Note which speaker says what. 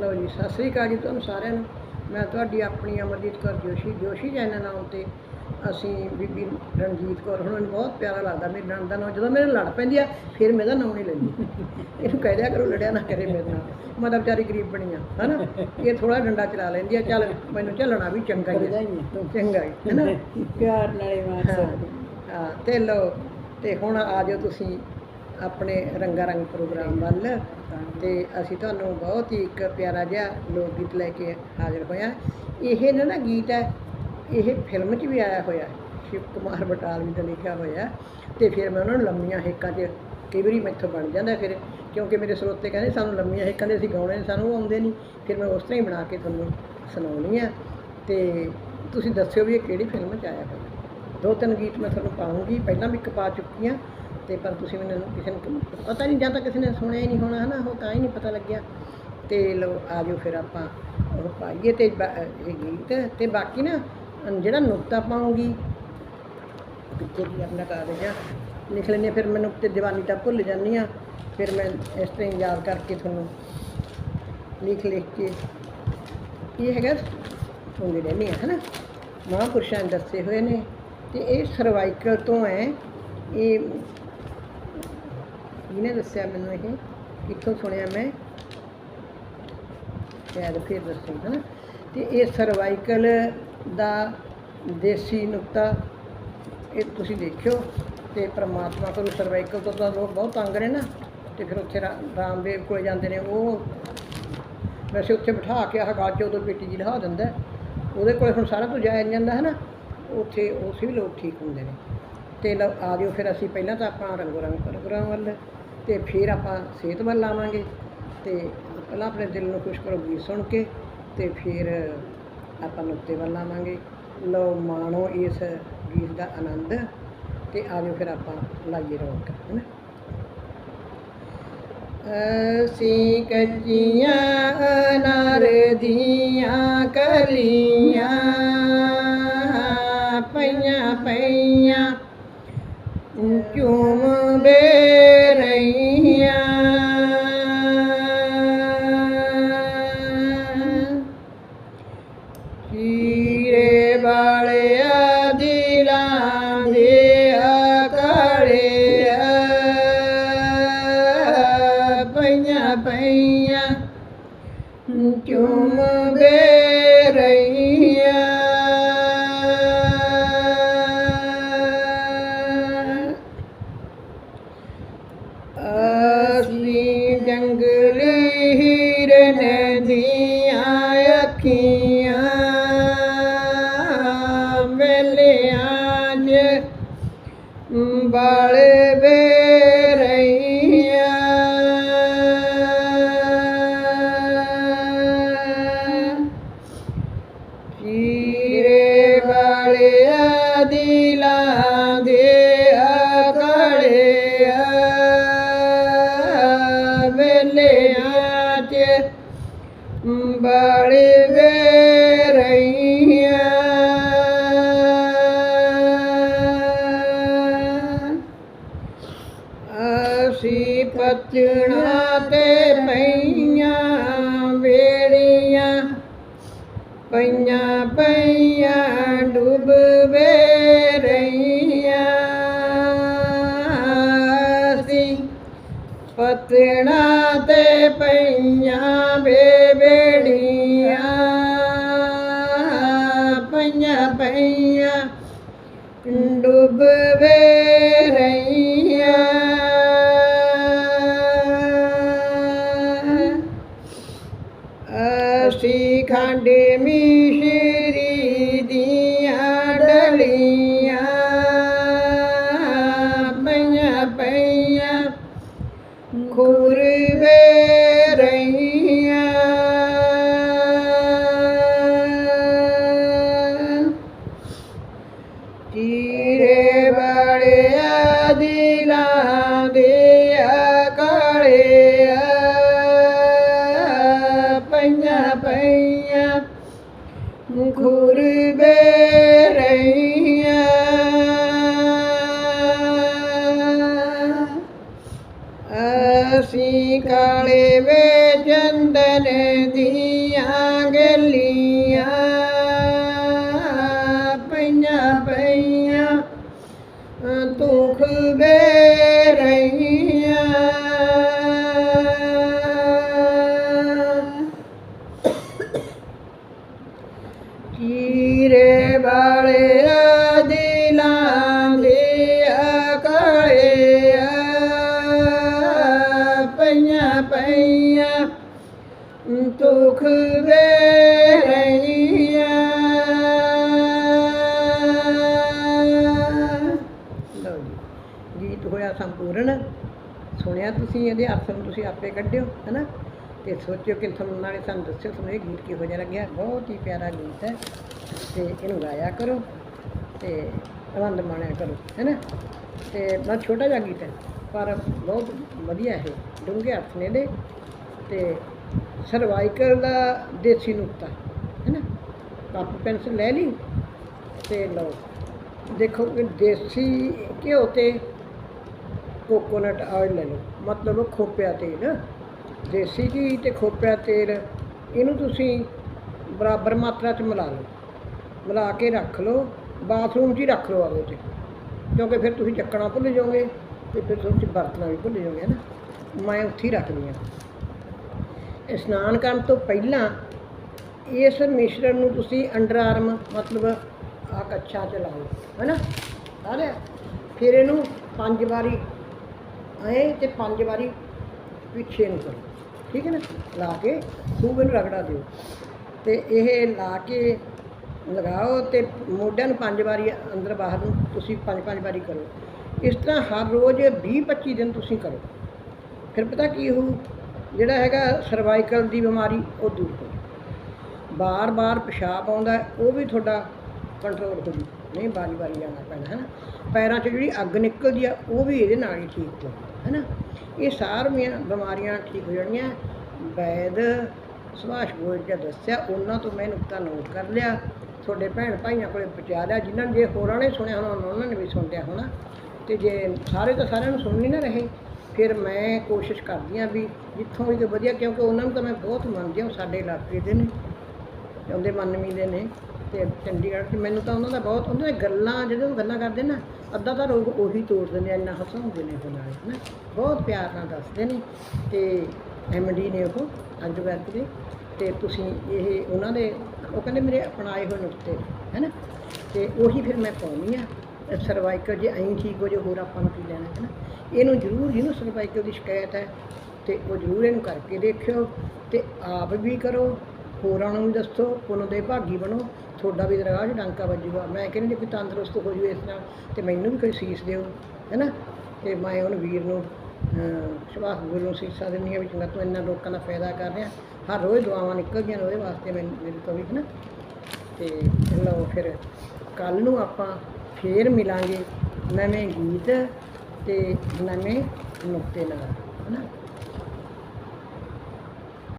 Speaker 1: ਲਓ ਜੀ ਸਤਿ ਸ੍ਰੀ ਅਕਾਲ ਜੀ ਤੁਹਾਨੂੰ ਸਾਰਿਆਂ ਨੂੰ। ਮੈਂ ਤੁਹਾਡੀ ਆਪਣੀ ਅਮਰਜੀਤ ਕੌਰ ਜੋਸ਼ੀ ਜੋਸ਼ੀ ਚੈਨਲ ਨਾਮ ਤੇ ਅਸੀਂ ਬੀਬੀ ਰਣਜੀਤ ਕੌਰ ਹੁਣ ਮੈਨੂੰ ਬਹੁਤ ਪਿਆਰਾ ਲੱਗਦਾ। ਮੇਰੇ ਨਾਮ ਦਾ ਨਾਮ ਜਦੋਂ ਮੇਰੇ ਲੜ ਪੈਂਦੀ ਆ ਫਿਰ ਮੇਰਾ ਨਾਮ ਨਹੀਂ ਲੈਂਦੀ। ਇਹਨੂੰ ਕਹਿ ਦਿਆ ਕਰੋ ਲੜਿਆ ਨਾ ਕਰੇ ਮੇਰੇ ਨਾਲ। ਮੈਂ ਤਾਂ ਵਿਚਾਰੀ ਗਰੀਬ ਬਣੀ ਆ ਹਨਾ? ਇਹ ਥੋੜਾ ਡੰਡਾ ਚਲਾ ਲੈਂਦੀ ਆ ਚੱਲ ਮੈਨੂੰ ਝੱਲਣਾ ਵੀ ਚੰਗਾ ਹੀ ਚੰਗਾ ਹੀ ਹੈਨਾ?
Speaker 2: ਪਿਆਰ ਨਾਲੇ ਮਾਰ
Speaker 1: ਹਾਂ
Speaker 2: ਸਕਦੇ।
Speaker 1: ਹਾਂ, ਤੇ ਲਓ ਤੇ ਹੁਣ ਆ ਜਾਓ ਤੁਸੀਂ ਆਪਣੇ ਰੰਗਾ ਰੰਗ ਪ੍ਰੋਗਰਾਮ ਵੱਲ ਤੇ ਅਸੀਂ ਤੁਹਾਨੂੰ ਬਹੁਤ ਹੀ ਇੱਕ ਪਿਆਰਾ ਜਿਹਾ ਲੋਕ ਗੀਤ ਲੈ ਕੇ ਹਾਜ਼ਰ ਹੋਇਆ ਇਹ ਨਾ ਨਾ ਗੀਤ ਹੈ, ਇਹ ਫਿਲਮ 'ਚ ਵੀ ਆਇਆ ਹੋਇਆ, ਸ਼ਿਵ ਕੁਮਾਰ ਬਟਾਲਵੀ ਦਾ ਲਿਖਿਆ ਹੋਇਆ ਤੇ ਫਿਰ ਮੈਂ ਉਹਨਾਂ ਨੂੰ ਲੰਮੀਆਂ ਹੇਕਾਂ 'ਚ ਕਈ ਵਾਰੀ ਮੈਥੋਂ ਬਣ ਜਾਂਦਾ ਫਿਰ, ਕਿਉਂਕਿ ਮੇਰੇ ਸਰੋਤੇ ਕਹਿੰਦੇ ਸਾਨੂੰ ਲੰਮੀਆਂ ਹੇਕਾਂ ਦੇ ਅਸੀਂ ਗਾਉਣੇ ਨੇ, ਸਾਨੂੰ ਉਹ ਆਉਂਦੇ ਨਹੀਂ, ਫਿਰ ਮੈਂ ਉਸ ਤਰ੍ਹਾਂ ਹੀ ਬਣਾ ਕੇ ਤੁਹਾਨੂੰ ਸੁਣਾਉਣੀ ਆ ਤੇ ਤੁਸੀਂ ਦੱਸਿਓ ਵੀ ਇਹ ਕਿਹੜੀ ਫਿਲਮ 'ਚ ਆਇਆ ਹੋਇਆ? ਦੋ ਤਿੰਨ ਗੀਤ ਮੈਂ ਤੁਹਾਨੂੰ ਪਾਉਂਗੀ, ਪਹਿਲਾਂ ਵੀ ਇੱਕ ਪਾ ਚੁੱਕੀ ਹਾਂ ਤੇ ਪਰ ਤੁਸੀਂ ਮੈਨੂੰ ਕਿਸੇ ਨੂੰ ਪਤਾ ਨਹੀਂ ਜਾਂ ਤਾਂ ਕਿਸੇ ਨੇ ਸੁਣਿਆ ਹੀ ਨਹੀਂ ਹੋਣਾ ਹਨਾ? ਉਹ ਤਾਂ ਹੀ ਨਹੀਂ ਪਤਾ ਲੱਗਿਆ। ਤੇ ਲੋ ਆ ਜਾਓ ਫਿਰ ਆਪਾਂ ਉਹ ਪਾਈਏ ਤੇ ਇਹ ਗੀਤ ਤੇ ਬਾਕੀ ਨਾ ਜਿਹੜਾ ਨੁਕਤਾ ਪਾਉਂਗੀ ਪਿੱਛੇ ਦੀ ਆਪਣਾ ਕਾਗਜ਼ ਆ ਲਿਖ ਲੈਂਦੇ ਹਾਂ, ਫਿਰ ਮੈਨੂੰ ਤੇ ਜਵਾਨੀ ਤਾਂ ਭੁੱਲ ਜਾਂਦੀ ਆ ਫਿਰ ਮੈਂ ਇਸ ਤਰ੍ਹਾਂ ਯਾਦ ਕਰਕੇ ਤੁਹਾਨੂੰ ਲਿਖ ਲਿਖ ਕੇ ਇਹ ਹੈਗਾ ਸੁਣਦੇ ਰਹਿੰਦੇ ਆ ਹਨਾ? ਮਹਾਂਪੁਰਸ਼ਾਂ ਨੇ ਦੱਸੇ ਹੋਏ ਨੇ। ਤੇ ਇਹ ਸਰਵਾਈਕਲ ਤੋਂ ਹੈ ਇਹ ਜਿਹਨੇ ਦੱਸਿਆ ਮੈਨੂੰ ਇਹ, ਕਿੱਥੋਂ ਸੁਣਿਆ ਮੈਂ? ਸ਼ਾਇਦ ਫਿਰ ਦੱਸੂ, ਹਨਾ? ਤੇ ਇਹ ਸਰਵਾਈਕਲ ਦਾ ਦੇਸੀ ਨੁਕਤਾ, ਇਹ ਤੁਸੀਂ ਦੇਖਿਓ, ਤੇ ਪ੍ਰਮਾਤਮਾ ਕੋਲ ਸਰਵਾਈਕਲ ਤੋਂ ਤਾਂ ਲੋਕ ਬਹੁਤ ਤੰਗ ਨੇ ਨਾ, ਤੇ ਫਿਰ ਉੱਥੇ ਰਾ- ਰਾਮਦੇਵ ਕੋਲ ਜਾਂਦੇ ਨੇ, ਉਹ ਵੈਸੇ ਉੱਥੇ ਬਿਠਾ ਕੇ ਆਹ ਗਾਲ 'ਚ ਉਦੋਂ ਪੇਟੀ ਜੀ ਲਹਾ ਦਿੰਦਾ, ਉਹਦੇ ਕੋਲ ਹੁਣ ਸਾਰਾ ਕੁਝ ਜਾਇਆ ਜਾਂਦਾ ਹੈ ਨਾ ਉੱਥੇ ਉਸੇ ਵੀ ਲੋਕ ਠੀਕ ਹੁੰਦੇ ਨੇ। ਤੇ ਲਓ ਆ ਜਾਓ ਫਿਰ ਅਸੀਂ ਪਹਿਲਾਂ ਤਾਂ ਆਪਾਂ ਰੰਗੋ ਰੰਗ ਪ੍ਰੋਗਰਾਮ ਵੱਲ। ਤੇ ਫਿਰ ਆਪਾਂ ਸਿਹਤ ਵੱਲ ਆਵਾਂਗੇ ਤੇ ਪਹਿਲਾਂ ਆਪਣੇ ਦਿਲ ਨੂੰ ਖੁਸ਼ ਕਰੋ ਗੀਤ ਸੁਣ ਕੇ ਤੇ ਫਿਰ ਆਪਾਂ ਨੁਕਤੇ ਵੱਲ ਲਾਵਾਂਗੇ ਲਓ ਮਾਣੋ ਇਸ ਗੀਤ ਦਾ ਆਨੰਦ ਤੇ ਆ ਜਾਓ ਫਿਰ ਆਪਾਂ ਲਾਈਏ ਰੌਣਕ, ਹੈ ਨਾ? ਅਸੀਂ ਕੱਚੀਆਂ ਅਨਾਰ ਦੀਆਂ ਕਲੀਆਂ ਪਈਆਂ ਪਈਆਂ ਚੂਮ ਰਹੀਆਂ अस्मि ਵੇਲਿਆਂ 'ਚ ਡੁੱਬਵੇ ਰਹੀਆਂ ਅਸੀਂ ਖੰਡ ਮਿਸ਼ਰੀ ਦੀ Kurbe ਚੀਰੇ ਵਾਲੇ ਦਿਲਾਂ ਦੇ ਅਕੜੇ ਪਈਆਂ ਪਈਆਂ ਦੁੱਖ ਵੇ ਰਹੀਆਂ। ਗੀਤ ਹੋਇਆ ਸੰਪੂਰਨ। ਸੁਣਿਆ ਤੁਸੀਂ, ਇਹਦੇ ਅਰਥ ਨੂੰ ਤੁਸੀਂ ਆਪੇ ਕੱਢਿਓ, ਹੈਨਾ? ਤੇ ਸੋਚਿਓ ਕਿ ਤੁਹਾਨੂੰ ਨਾਲੇ ਸਾਨੂੰ ਦੱਸਿਓ, ਤੁਹਾਨੂੰ ਇਹ ਗੀਤ ਕਿਹੋ ਜਿਹਾ ਲੱਗਿਆ। ਬਹੁਤ ਹੀ ਪਿਆਰਾ ਗੀਤ ਹੈ ਤੇ ਇਹਨੂੰ ਗਾਇਆ ਕਰੋ ਤੇ ਆਨੰਦ ਮਾਣਿਆ ਕਰੋ, ਹੈਨਾ? ਤੇ ਬਹੁਤ ਛੋਟਾ ਜਿਹਾ ਗੀਤ ਹੈ, ਪਰ ਬਹੁਤ ਵਧੀਆ ਹੈ ਡੂੰਘੇ ਹੱਥ ਨੇ ਦੇ ਤੇ ਸਰਵਾਈਕਲ ਦਾ ਦੇਸੀ ਨੁਕਤਾ, ਹੈਨਾ? ਕਾਪੀ, ਪੈਨਸਲ ਲੈ ਲਈ ਤੇ ਲਓ। ਦੇਖੋ ਕਿ ਦੇਸੀ ਘਿਓ ਤੇ ਕੋਕੋਨਟ ਆਇਲ ਲੈ ਲਓ, ਮਤਲਬ ਖੋਪਿਆ ਤੇਲ ਦੇਸੀ ਘੀ ਤੇ ਖੋਪਿਆ ਤੇਲ, ਇਹਨੂੰ ਤੁਸੀਂ ਬਰਾਬਰ ਮਾਤਰਾ 'ਚ ਮਿਲਾ ਲਓ। ਮਿਲਾ ਕੇ ਰੱਖ ਲਓ, ਬਾਥਰੂਮ 'ਚ ਹੀ ਰੱਖ ਲਓ ਆਵੇ 'ਤੇ। ਕਿਉਂਕਿ ਫਿਰ ਤੁਸੀਂ ਚੱਕਣਾ ਭੁੱਲ ਜਾਓਗੇ ਤੇ ਫਿਰ ਤੁਸੀਂ ਵਰਤਣਾ ਵੀ ਭੁੱਲ ਜਾਓਗੇ ਨਾ? ਮੈਂ ਉੱਥੇ ਹੀ ਰੱਖਦੀ ਹਾਂ। ਇਸ਼ਨਾਨ ਕਰਨ ਤੋਂ ਪਹਿਲਾਂ ਇਸ ਮਿਸ਼ਰਣ ਨੂੰ ਤੁਸੀਂ ਅੰਡਰ ਆਰਮ, ਮਤਲਬ ਆ ਕੱਛਾਂ ਚ ਲਾਓ ਹੈਨਾ ਲਾ ਫਿਰ ਇਹਨੂੰ ਪੰਜ ਵਾਰੀ, ਐ ਤੇ ਪੰਜ ਵਾਰੀ ਪਿੱਛੇ ਨੂੰ ਕਰੋ। ਠੀਕ ਹੈ ਨਾ? ਲਾ ਕੇ ਖੂਬ ਇਹਨੂੰ ਰਗੜਾ ਦਿਓ। ਤੇ ਇਹ ਲਾ ਕੇ ਲਗਾਓ ਤੇ ਮੋਢਿਆਂ ਨੂੰ ਪੰਜ ਵਾਰੀ ਅੰਦਰ ਬਾਹਰ ਨੂੰ ਤੁਸੀਂ ਪੰਜ ਪੰਜ ਵਾਰੀ ਕਰੋ। ਇਸ ਤਰ੍ਹਾਂ ਹਰ ਰੋਜ਼ 20 25 ਦਿਨ ਤੁਸੀਂ ਕਰੋ। ਫਿਰ ਪਤਾ ਕੀ ਹੋਊ? ਜਿਹੜਾ ਹੈਗਾ ਸਰਵਾਈਕਲ ਦੀ ਬਿਮਾਰੀ ਉਹ ਦੂਰ ਹੋ ਜਾਊ। ਬਾਰ-ਬਾਰ ਪਿਸ਼ਾਬ ਆਉਂਦਾ, ਉਹ ਵੀ ਤੁਹਾਡਾ ਕੰਟਰੋਲ ਹੋ ਜੂ ਨਹੀਂ ਵਾਰੀ ਵਾਰੀ ਜਾਣਾ ਪੈਣਾ ਹੈ ਨਾ ਪੈਰਾਂ 'ਚ ਜਿਹੜੀ ਅੱਗ ਨਿਕਲਦੀ ਆ, ਉਹ ਵੀ ਇਹਦੇ ਨਾਲ ਹੀ ਠੀਕ ਹੋ ਹੈ ਨਾ ਇਹ ਸਾਰੀਆਂ ਬਿਮਾਰੀਆਂ ਠੀਕ ਹੋ ਜਾਣੀਆਂ। ਵੈਦ ਸੁਭਾਸ਼ ਗੋਇਲ ਜੀ ਦੱਸਿਆ, ਉਹਨਾਂ ਤੋਂ ਮੈਂ ਨੁਕਤਾ ਨੋਟ ਕਰ ਲਿਆ। ਤੁਹਾਡੇ ਭੈਣ ਭਾਈਆਂ ਕੋਲੇ ਪਹੁੰਚਾ ਲਿਆ, ਜਿਨ੍ਹਾਂ ਨੇ ਜੇ ਹੋਰਾਂ ਨੇ ਸੁਣਿਆ ਹੋਣਾ, ਉਹਨਾਂ ਨੇ ਵੀ ਸੁਣ ਲਿਆ ਹੋਣਾ। ਤੇ ਜੇ ਸਾਰੇ ਤਾਂ ਸਾਰਿਆਂ ਨੂੰ ਸੁਣ ਨਹੀਂ ਨਾ ਰਹੇ, ਫਿਰ ਮੈਂ ਕੋਸ਼ਿਸ਼ ਕਰਦੀ ਹਾਂ ਵੀ ਜਿੱਥੋਂ ਵੀ ਕੋਈ ਵਧੀਆ, ਕਿਉਂਕਿ ਉਹਨਾਂ ਨੂੰ ਤਾਂ ਮੈਂ ਬਹੁਤ ਮੰਨਦੀ ਹਾਂ ਸਾਡੇ ਇਲਾਕੇ ਦੇ ਨੇ, ਉਹਦੇ ਮਨਮੀ ਦੇ ਨੇ। ਤੇ ਚੰਡੀਗੜ੍ਹ ਤੇ ਮੈਨੂੰ ਤਾਂ ਉਹਨਾਂ ਦਾ ਬਹੁਤ, ਉਹਨਾਂ ਦੀਆਂ ਗੱਲਾਂ, ਜਦੋਂ ਉਹ ਗੱਲਾਂ ਕਰਦੇ ਨਾ, ਅੱਧਾ ਤਾਂ ਰੋਗ ਉਹੀ ਤੋੜ ਦਿੰਦੇ ਆ, ਇੰਨਾ ਹਸਾਉਂਦੇ ਨੇ ਉਹ ਨਾਲੇ ਨਾ ਬਹੁਤ ਪਿਆਰ ਨਾਲ ਦੱਸਦੇ ਨੇ ਤੇ ਐਮਡੀ ਨੇ ਉਹ ਅੰਡਰਵਰਕ ਦੇ ਤੇ ਤੁਸੀਂ ਇਹ ਉਹਨਾਂ ਦੇ, ਉਹ ਕਹਿੰਦੇ ਮੇਰੇ ਅਪਣਾਏ ਹੋਏ ਨੁਕਤੇ ਹੈ ਨਾ ਤੇ ਉਹੀ ਫਿਰ ਮੈਂ ਪਾਉਂਦੀ ਆ ਸਰਵਾਈਕਲ ਜੇ ਐਂ ਠੀਕ ਹੋ ਜੇ ਹੋਰ ਆਪਾਂ ਨੂੰ ਕੀ ਲੈਣਾ ਹੈ ਨਾ ਇਹਨੂੰ ਜ਼ਰੂਰ, ਜਿਹਨੂੰ ਸਰਵਾਈਕਲ ਦੀ ਸ਼ਿਕਾਇਤ ਹੈ, ਤੇ ਉਹ ਜ਼ਰੂਰ ਇਹਨੂੰ ਕਰਕੇ ਦੇਖਿਓ ਤੇ ਆਪ ਵੀ ਕਰੋ, ਹੋਰਾਂ ਨੂੰ ਵੀ ਦੱਸੋ, ਉਹਨਾਂ ਦੇ ਭਾਗੀ ਬਣੋ ਤੁਹਾਡਾ ਵੀ ਦਰਗਾਹ 'ਚ ਡਾਂਕਾ ਵੱਜੂਗਾ। ਮੈਂ ਕਹਿੰਦੀ ਜੇ ਕੋਈ ਤੰਦਰੁਸਤ ਹੋ ਜੂ ਇਸ ਨਾਲ ਤੇ ਮੈਨੂੰ ਵੀ ਕੋਈ ਸੀਸ ਦਿਓ ਹੈਨਾ ਤੇ ਮੈਂ ਉਹਨੂੰ ਵੀਰ ਨੂੰ ਅਹ, ਸੁਭਾਸ਼ ਗੁਰੂ ਨੂੰ ਸੀਸਾ ਦਿੰਦੀ ਹਾਂ ਵੀ ਚੰਗਾ ਤੂੰ ਇੰਨਾ ਲੋਕਾਂ ਦਾ ਫਾਇਦਾ ਕਰ ਰਿਹਾ। ਹਰ ਰੋਜ਼ ਦੁਆਵਾਂ ਨਿਕਲਦੀਆਂ ਨੇ ਉਹਦੇ ਵਾਸਤੇ ਮੈਨੂੰ ਮੇਰੇ ਤੋਂ ਵੀ ਹੈਨਾ ਤੇ ਲਓ ਫਿਰ ਕੱਲ ਨੂੰ ਆਪਾਂ ਫੇਰ ਮਿਲਾਂਗੇ ਨਵੇਂ ਗੀਤ ਤੇ ਨਵੇਂ ਨੁਕਤੇ ਨਾਲ ਹਨਾ